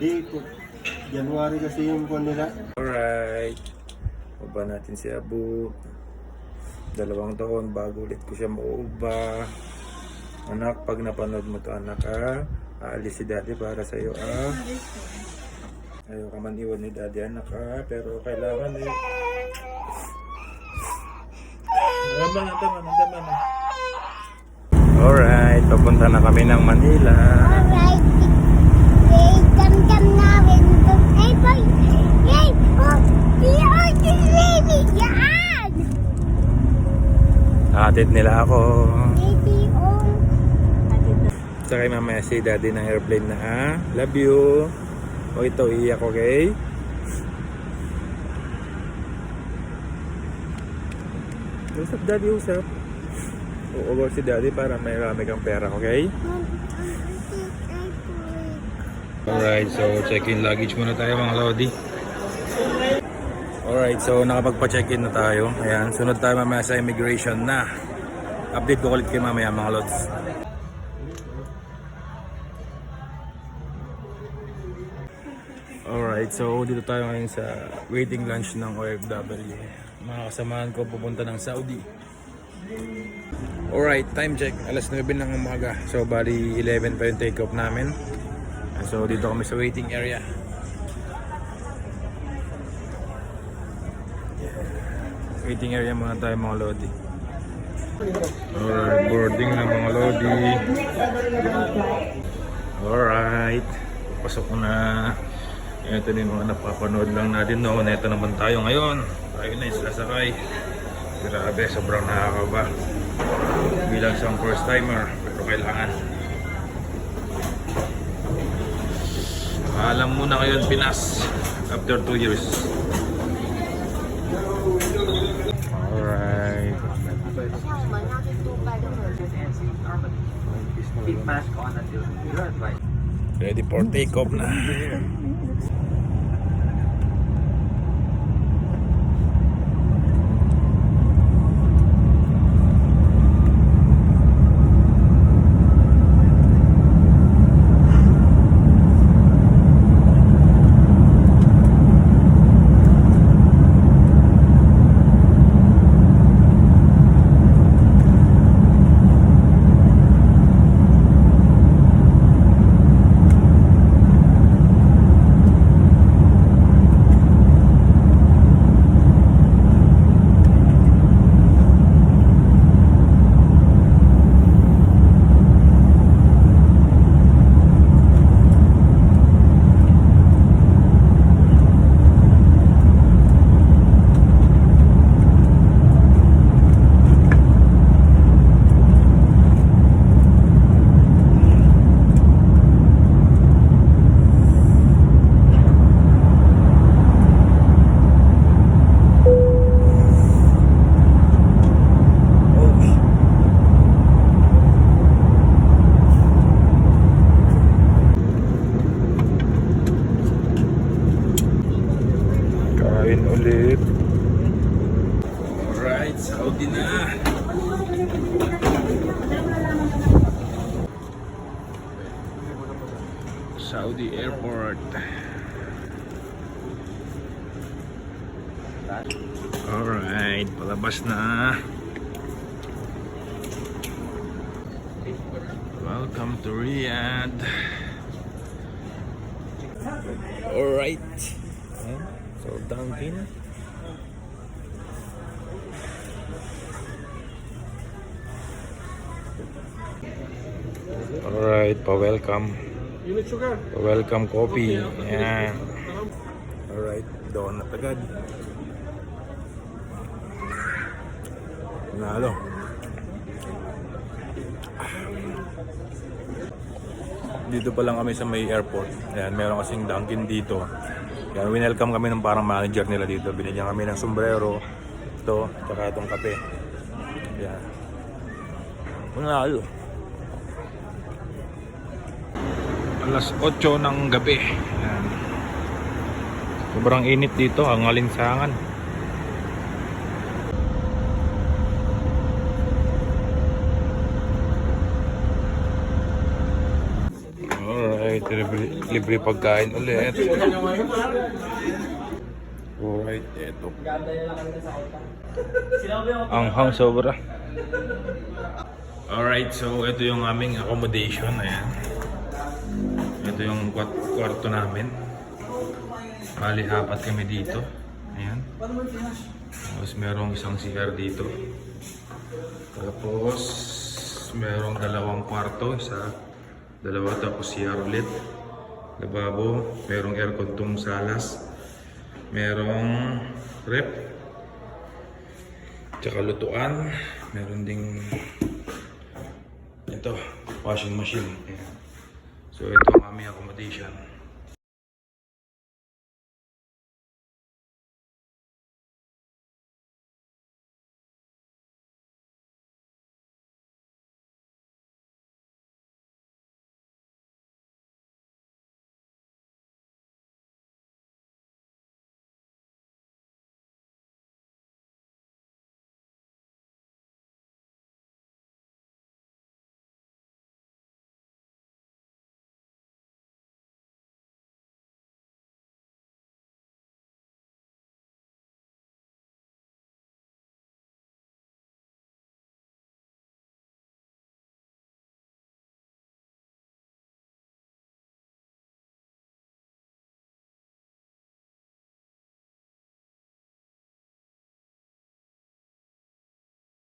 Po- January kasi yung buwan nila. Alright. Uba natin si Abu. Dalawang taon bago ulit ko siya mauuba. Anak, pag napanood mo to anak ha, aalis si daddy para sa'yo ah. Ayaw ka man iwan ni daddy anak ha, pero kailangan eh. Naman, naman, naman. Alright, papunta na kami ng Manila. Alright. Hatid nila ako. Sakay mamaya si daddy ng airplane na ha. Love you. O ito, iiyak, okay? Usap daddy, usap. Uugol si daddy para may rami kang pera, okay? Alright, so check-in luggage muna tayo mga Lodi. Alright, so nakapagpa-check-in na tayo. Ayan, sunod tayo mamaya sa immigration na. Update ko ulit kayo mamaya mga Lods. Alright, so dito tayo ngayon sa waiting lunch ng OFW. Mga kasamahan ko pupunta ng Saudi. Alright, time check. Alas 9 ng umaga. So bali 11 pa yung take off namin. So dito kami sa waiting area. Waiting area muna tayo mga Lodi. Alright, boarding na mga Lodi. Alright, pasok na. Ito din mga napapanood lang natin noon. Ito naman tayo ngayon. Tayo na isla sakay. Grabe, sobrang nakakaba. Bilang isang first timer, pero kailangan. Alam mo na ngayon Pinas after 2 years. Alright. Ready for take off na. Kain ulit. Alright, Saudi na. Saudi Airport. Alright, palabas na. Welcome to Riyadh. Alright. So, Dunkin. Alright, pa-welcome. Pa-welcome coffee. Ayan. Alright, doon na tagad. Nalo. Dito pa lang kami sa may airport. Ayan, meron kasing Dunkin dito. Yan, winelcome kami ng parang manager nila dito. Binigyan kami ng sombrero. Ito, tsaka itong kape. Yan. Manalo. Alas 8 ng gabi. Yan. Sobrang init dito, ang alinsangan. Alright. Libre, libre pagkain ulit. Alright, eto. Ang hang sobra. Alright, so ito yung aming accommodation. Ayan. Ito yung kwarto namin. Bali, apat kami dito. Ayan. Tapos merong isang CR dito. Tapos merong dalawang kwarto, isa, dalawa tapos CR ulit. Lababo, merong aircon tong salas. Merong rep. Tsaka lutuan. Meron ding ito, washing machine. So ito ang aming accommodation.